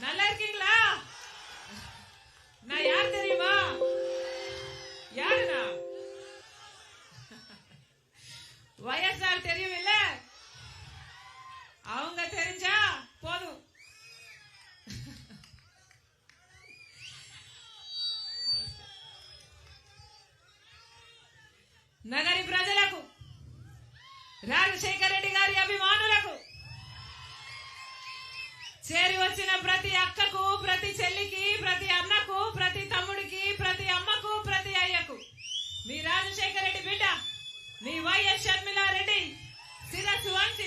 நல்லா இருக்கீங்களா நான் யார் தெரியுமா யாருனா வயசால் தெரியும் இல்ல அவங்க தெரிஞ்சா போதும் నగరి ప్రజలకు రాజశేఖర రెడ్డి గారి అభిమానులకు చేరి వచ్చిన ప్రతి అక్కకు ప్రతి చెల్లికి ప్రతి అన్నకు ప్రతి తమ్ముడికి ప్రతి అమ్మకు ప్రతి అయ్యకు. మీ రాజశేఖర రెడ్డి బిడ్డ మీ వైఎస్ షర్మిలారెడ్డి శిరస్సు వంచి